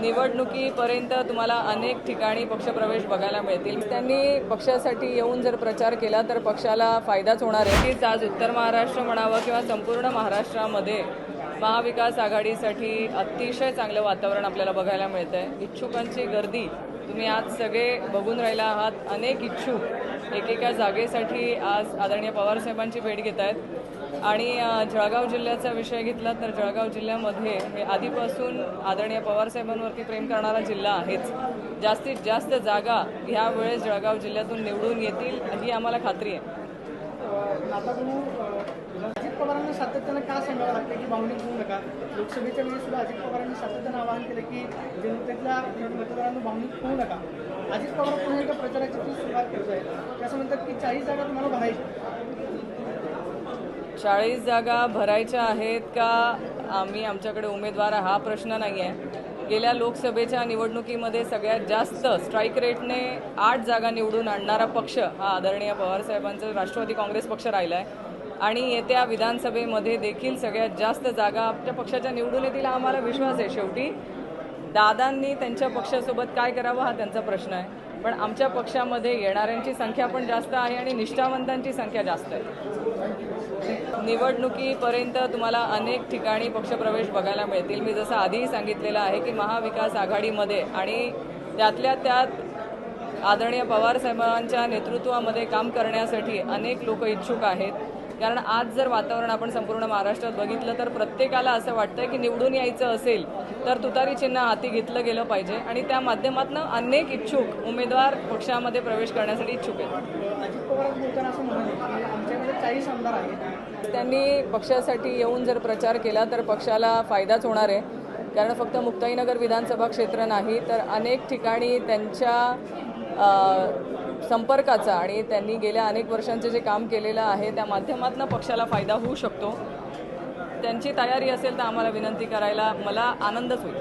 निवडणुकीपर्यंत तुम्हाला अनेक ठिकाणी पक्षप्रवेश बघायला मिळतील. त्यांनी पक्षासाठी येऊन जर प्रचार केला तर पक्षाला फायदाच होणार आहे. तीच आज उत्तर महाराष्ट्र म्हणावं किंवा संपूर्ण महाराष्ट्रामध्ये महाविकास आघाडीसाठी अतिशय चांगलं वातावरण आपल्याला बघायला मिळतं आहे इच्छुकांची गर्दी तुम्ही आज सगळे बघून राहिला आहात. अनेक इच्छुक एकेका जागेसाठी आज आदरणीय पवारसाहेबांची भेट घेत आहेत आणि जळगाव जिल्ह्याचा विषय घेतला तर जळगाव जिल्ह्यामध्ये हे आधीपासून आदरणीय पवारसाहेबांवरती प्रेम करणारा जिल्हा आहेच. जास्तीत जास्त जागा ह्यावेळेस जळगाव जिल्ह्यातून निवडून येतील ही आम्हाला खात्री आहे. अजित पवारांना सातत्यानं का सांगावं लागतं की भावनिक होऊ नका? लोकसभेच्या वेळेस सुद्धा अजित पवारांनी सातत्यानं आवाहन केलं की जनतेतल्या मतदारांना भावनिक होऊ नका. अजित पवार पुन्हा एका प्रचाराची तू सुरुवात करत आहे असं म्हणतात की चाळीस जागा तुम्हाला भरायची चाळीस जागा भरायच्या आहेत का? आम्ही आमच्याकडे उमेदवार हा प्रश्न नाही आहे गेल्या लोकसभेच्या निवडणुकीमध्ये सगळ्यात जास्त स्ट्राईक रेटने आठ जागा निवडून आणणारा पक्ष हा आदरणीय पवारसाहेबांचा राष्ट्रवादी काँग्रेस पक्ष राहिला आहे आणि येत्या विधानसभेमध्ये देखील सगळ्यात जास्त जागा आपल्या पक्षाच्या निवडून येतील हा आम्हाला विश्वास आहे शेवटी. दादांनी त्यांच्या पक्षासोबत काय करावं हा त्यांचा प्रश्न आहे. पण आमच्या पक्षामध्ये येणाऱ्यांची संख्या पण जास्त आहे आणि निष्ठावंतांची संख्या जास्त आहे. निवडणुकीपर्यंत तुम्हाला अनेक ठिकाणी पक्षप्रवेश बघायला मिळतील. मी जसं आधीही सांगितलेलं आहे की महाविकास आघाडीमध्ये आणि त्यातल्या त्यात आदरणीय पवार साहेबांच्या नेतृत्वामध्ये काम करण्यासाठी अनेक लोक इच्छुक आहेत. कारण आज जर वातावरण आपण संपूर्ण महाराष्ट्रात बघितलं तर प्रत्येकाला असं वाटतंय की निवडून यायचं असेल तर तुतारी चिन्ह हाती घेतलं गेलं पाहिजे. आणि त्या माध्यमातून अनेक इच्छुक उमेदवार पक्षामध्ये प्रवेश करण्यासाठी इच्छुक आहेत. त्यांनी पक्षासाठी येऊन जर प्रचार केला तर पक्षाला फायदाच होणार आहे. कारण फक्त मुक्ताईनगर विधानसभा क्षेत्र नाही तर अनेक ठिकाणी त्यांच्या संपर्काचा आणि त्यांनी गेल्या अनेक वर्षांचे जे काम केलेलं आहे त्या माध्यमातून पक्षाला फायदा होऊ शकतो. त्यांची तयारी असेल तर आम्हाला विनंती करायला मला आनंदच होईल.